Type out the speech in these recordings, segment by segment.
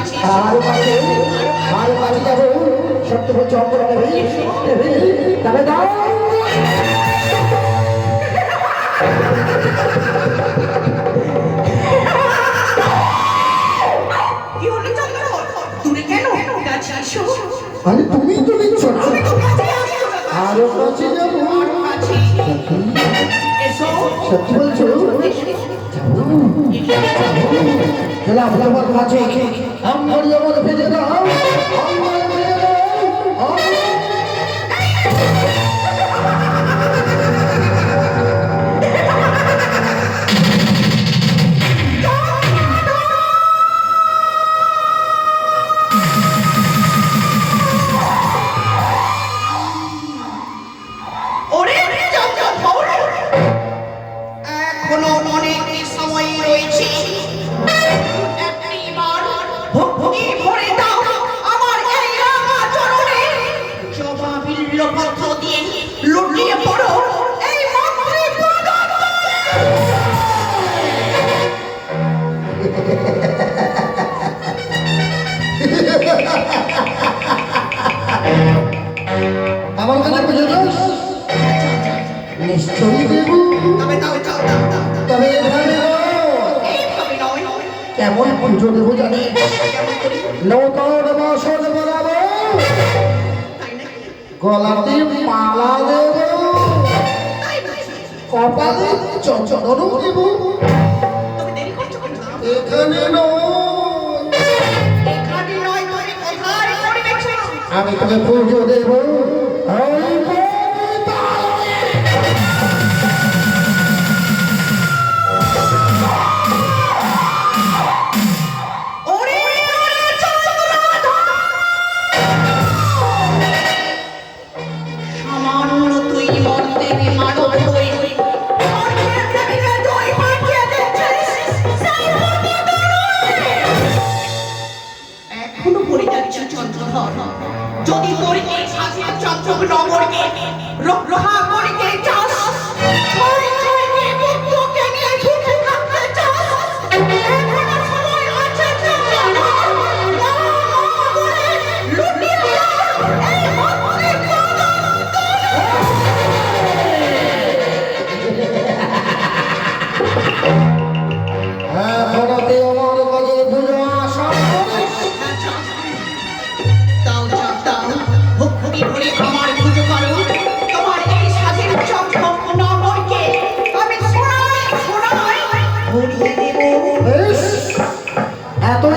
আরও কাছে আরও কাছে যাব সত্যপুর চম্পল তবে দাও আরে তুমি তো নিচ্ছ আরও কাছে। এসো। সত্যি বলছো? খেলাফ আমার কাছে আমরিয়ামত ভেজে দাও আমার কাছে বুঝে দোষ তবে দাও দাও দাও দাও তবে এভাবে কেমন পুজো গলাতে মালা দেব। কপালে চন্দন দেব। এখানে আমি তোকে পুজো দেব চট্টগ্রামকে রক্ষা করিতে চাস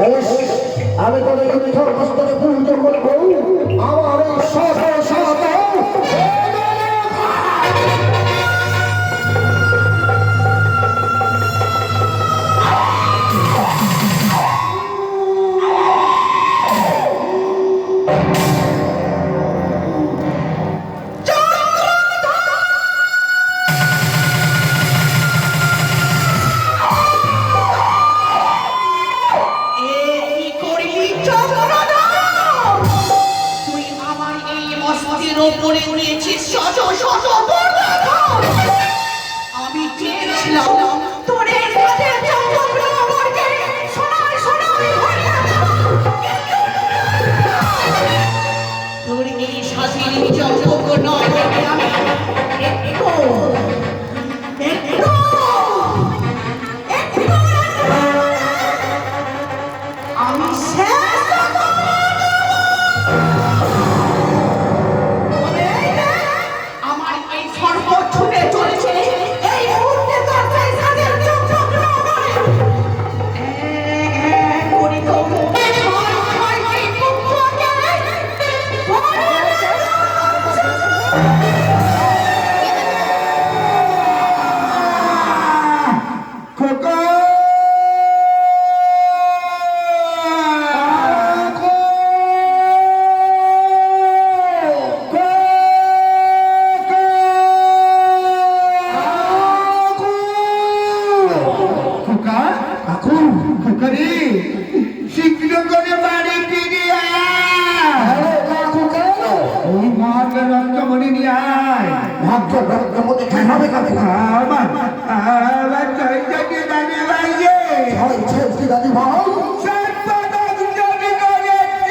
আমি কোনো মিথ্যা হস্তরে উপরে উড়িয়েছিস আমি চেয়েছিলাম ভাগ্য ভাগ্য মধ্যে হবে কাকু আমার আমার দানি ছয় ছয় ভাই? সর্বদম জমি করেছে